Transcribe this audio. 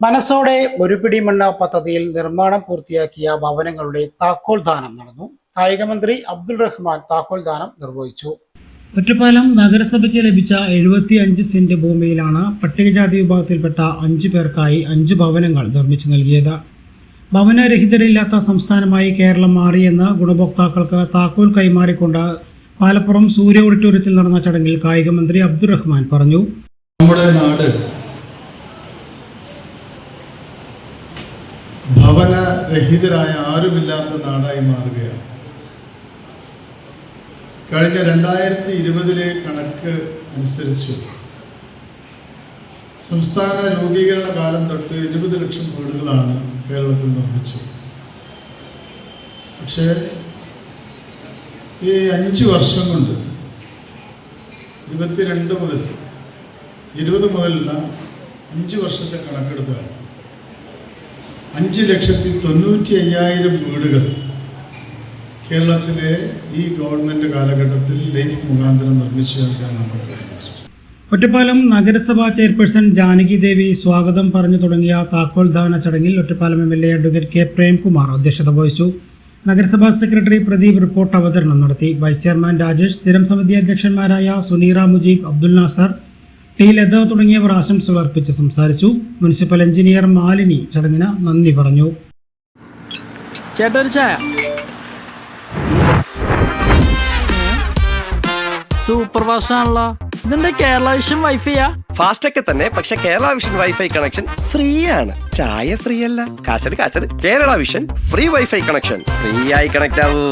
മനസ്സോടെ ഒരുപിടി മണ്ണ പദ്ധതിയിൽ നിർമ്മാണം പൂർത്തിയാക്കിയ ഭവനങ്ങളുടെ താക്കോൽ ദാനം നടന്നു. കായികമന്ത്രി അബ്ദുൾ റഹ്മാൻ താക്കോൽ ദാനം നിർവഹിച്ചു. ഒറ്റപ്പാലം നഗരസഭയ്ക്ക് ലഭിച്ച എഴുപത്തി അഞ്ച് സെന്റ് ഭൂമിയിലാണ് പട്ടികജാതി വിഭാഗത്തിൽപ്പെട്ട അഞ്ചു പേർക്കായി അഞ്ച് ഭവനങ്ങൾ നിർമ്മിച്ചു നൽകിയത്. ഭവനരഹിതരില്ലാത്ത സംസ്ഥാനമായി കേരളം മാറിയെന്ന് ഗുണഭോക്താക്കൾക്ക് താക്കോൽ കൈമാറിക്കൊണ്ട് പാലപ്പുറം സൂര്യ ഓഡിറ്റോറിയത്തിൽ നടന്ന ചടങ്ങിൽ കായികമന്ത്രി അബ്ദുൾ റഹ്മാൻ പറഞ്ഞു. നമ്മുടെ നാട് ഭവനരഹിതരായ ആരുമില്ലാത്ത നാടായി മാറുകയാണ്. കഴിഞ്ഞ രണ്ടായിരത്തി ഇരുപതിലെ കണക്ക് അനുസരിച്ച് സംസ്ഥാന രൂപീകരണ കാലം തൊട്ട് ഇരുപത് ലക്ഷം വീടുകളാണ് കേരളത്തിൽ നിർമ്മിച്ചത്. പക്ഷേ ഈ അഞ്ച് വർഷം കൊണ്ട് ഇരുപത്തിരണ്ട് മുതൽ ഇരുപത് മുതലുള്ള അഞ്ച് വർഷത്തെ കണക്കെടുത്താൽ അഞ്ച് ലക്ഷത്തി തൊണ്ണൂറ്റി അയ്യായിരം വീടുകൾ. കേരളത്തിലെ ഈ ഗവൺമെന്റ് കാലഘട്ടത്തിൽ ലൈഫ് മുഖാന്തരം നിർമ്മിച്ചു നൽകാൻ നമ്മൾ ഒറ്റപ്പാലം നഗരസഭാ ചെയർപേഴ്സൺ ജാനകി ദേവി സ്വാഗതം പറഞ്ഞു തുടങ്ങിയ താക്കോൽ ദാന ചടങ്ങിൽ Ottapalam M L A advocate K Premkumar അധ്യക്ഷത വഹിച്ചു. നഗരസഭാ സെക്രട്ടറി പ്രദീപ് റിപ്പോർട്ട് അവതരണം നടത്തി. വൈസ് ചെയർമാൻ രാജേഷ് സ്ഥിരം സമിതി അധ്യക്ഷന്മാരായ സുനീറ മുജീബ് അബ്ദുൽ നാസർ ടി ലത തുടങ്ങിയവർ ആശംസകൾ അർപ്പിച്ച് സംസാരിച്ചു. മുനിസിപ്പൽ എഞ്ചിനീയർ മാലിനി ചടങ്ങിന് നന്ദി പറഞ്ഞു. സൂപ്പർ ഫാസ്റ്റ് ആണല്ലോ ഇതെന്താ കേരള വിഷൻ വൈഫൈയാ ഫാസ്റ്റ് ഒക്കെ തന്നെ പക്ഷെ Kerala vision wifi connection free ആണ് ചായ ഫ്രീ അല്ല കാശട് കാശട്. Kerala vision free wifi connection free ആയി കണക്ട് ആവൂ.